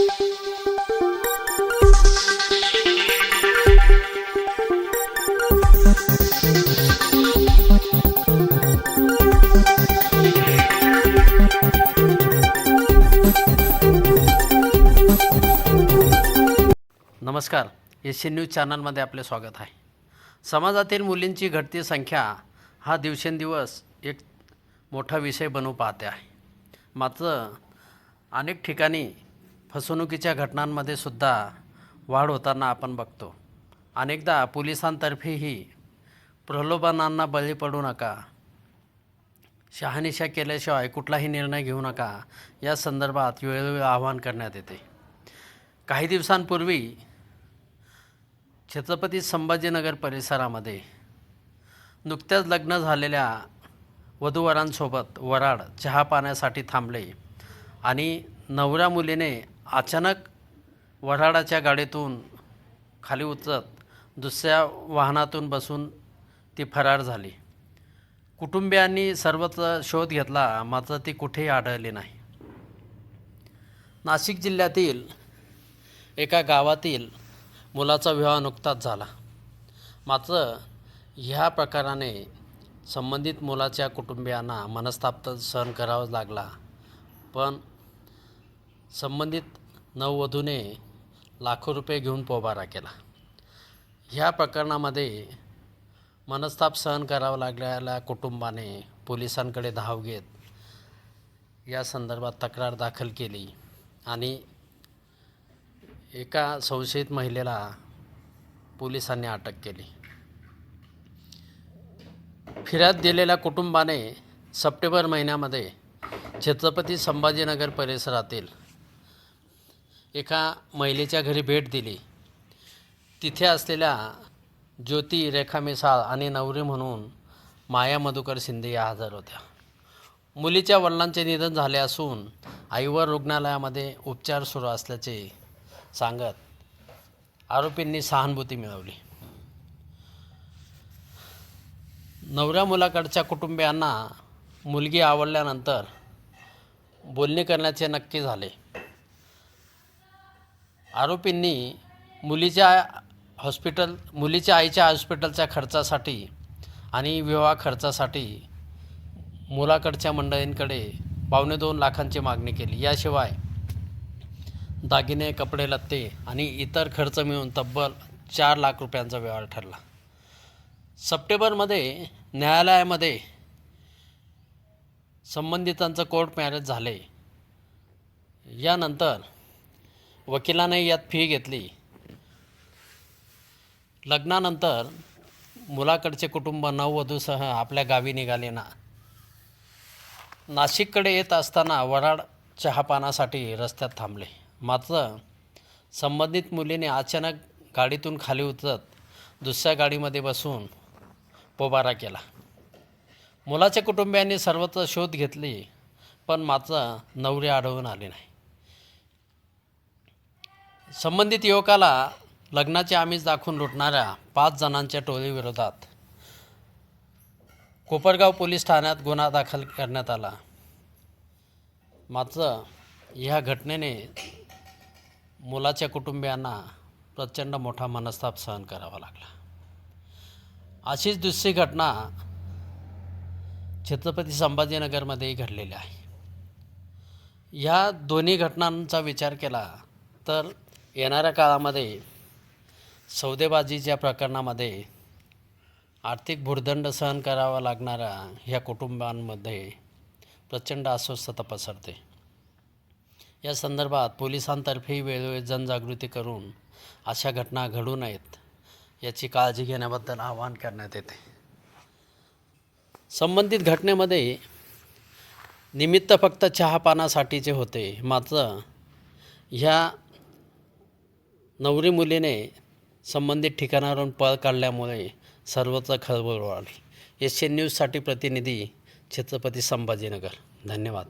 नमस्कार Asian news चॅनलमध्ये आपले स्वागत आहे. समाजातील मुलींची घटती संख्या हा दिवसेंदिवस एक मोठा विषय बनू पाहते आहे. मात्र अनेक ठिकाणी फसवणुकीच्या घटनांमध्ये सुद्धा वाढ होताना आपण बघतो. अनेकदा पोलिसांतर्फेही प्रलोभनांना बळी पडू नका शहानिशा केल्याशिवाय कुठलाही निर्णय घेऊ नका या संदर्भात वेळोवेळी आवाहन करण्यात येते. काही दिवसांपूर्वी छत्रपती संभाजीनगर परिसरामध्ये नुकत्याच लग्न झालेल्या वधूवरांसोबत वराड चहा पाण्यासाठी थांबले आणि नवऱ्या मुलीने अचानक वऱ्हाडाच्या गाडीतून खाली उतरत दुसऱ्या वाहनातून बसून ती फरार झाली. कुटुंबियांनी सर्वत्र शोध घेतला मात्र ती कुठेही आढळली नाही. नाशिक जिल्ह्यातील एका गावातील मुलाचा विवाह नुकताच झाला. मात्र ह्या प्रकाराने संबंधित मुलाच्या कुटुंबियांना मनस्ताप तर सहन करावाच लागला. पण संबंधित नववधूने लाखो रुपये घेऊन पोबारा केला. ह्या प्रकरणामध्ये मनस्ताप सहन करावा लागलेल्या कुटुंबाने पोलिसांकडे धाव घेत या संदर्भात तक्रार दाखल केली आणि एका संशयित महिलेला पोलिसांनी अटक केली. फिर्याद दिलेल्या कुटुंबाने सप्टेंबर महिन्यामध्ये छत्रपती संभाजीनगर परिसरातील एका महिलेच्या घरी भेट दिली. तिथे असलेल्या ज्योती रेखा मिसाळ आणि नवरी म्हणून माया मधुकर शिंदे या हजर होत्या. मुलीच्या वडिलांचे निधन झाले असून आईवर रुग्णालयामध्ये उपचार सुरू असल्याचे सांगत आरोपींनी सहानुभूती मिळवली. नवऱ्या मुलाकडच्या कुटुंबियांना मुलगी आवडल्यानंतर बोलणी करण्याचे नक्की झाले. आरोपींनी मुलीच्या हॉस्पिटल मुलीच्या आईच्या हॉस्पिटलच्या खर्चासाठी आणि विवाह खर्चासाठी मुलाकडच्या मंडळींकडे पावणे दोन लाखांची मागणी केली. याशिवाय दागिने कपडे लत्ते आणि इतर खर्च मिळून तब्बल चार लाख रुपयांचा व्यवहार ठरला. सप्टेंबरमध्ये न्यायालयामध्ये संबंधितांचं कोर्ट मॅरेज झाले. यानंतर वकिलाने यात फी घेतली. लग्नानंतर मुलाकडचे कुटुंब नववधूसह आपल्या गावी निघाले ना. नाशिककडे येत असताना वराड चहापानासाठी रस्त्यात थांबले. मात्र संबंधित मुलीने अचानक गाडीतून खाली उतरत दुसऱ्या गाडीमध्ये बसून पोबारा केला. मुलाच्या कुटुंबियांनी सर्वत्र शोध घेतली पण मात्र नवरी आढळून आली नाही. संबंधित युवकाला लग्नाचे आमिष दाखवून लुटणाऱ्या पाच जणांच्या टोळीविरोधात कोपरगाव पोलीस ठाण्यात गुन्हा दाखल करण्यात आला. मात्र ह्या घटनेने मुलाच्या कुटुंबियांना प्रचंड मोठा मनस्ताप सहन करावा लागला. अशीच दुसरी घटना छत्रपती संभाजीनगरमध्येही घडलेली आहे. ह्या दोन्ही घटनांचा विचार केला तर येणाऱ्या काळामध्ये सौदेबाजीच्या प्रकरणामध्ये आर्थिक भुर्दंड सहन करावा लागणाऱ्या ह्या कुटुंबांमध्ये प्रचंड अस्वस्थता पसरते. या संदर्भात पोलिसांतर्फेही वेळोवेळी जनजागृती करून अशा घटना घडू नयेत याची काळजी घेण्याबद्दल आवाहन करण्यात येते. संबंधित घटनेमध्ये निमित्त फक्त चहापानासाठीचे होते मात्र ह्या नवरी मुलीने संबंधित ठिकाणावरून पळ काढल्यामुळे सर्वत्र खळबळ उडाली एशियन न्यूजसाठी प्रतिनिधी छत्रपती संभाजीनगर. धन्यवाद.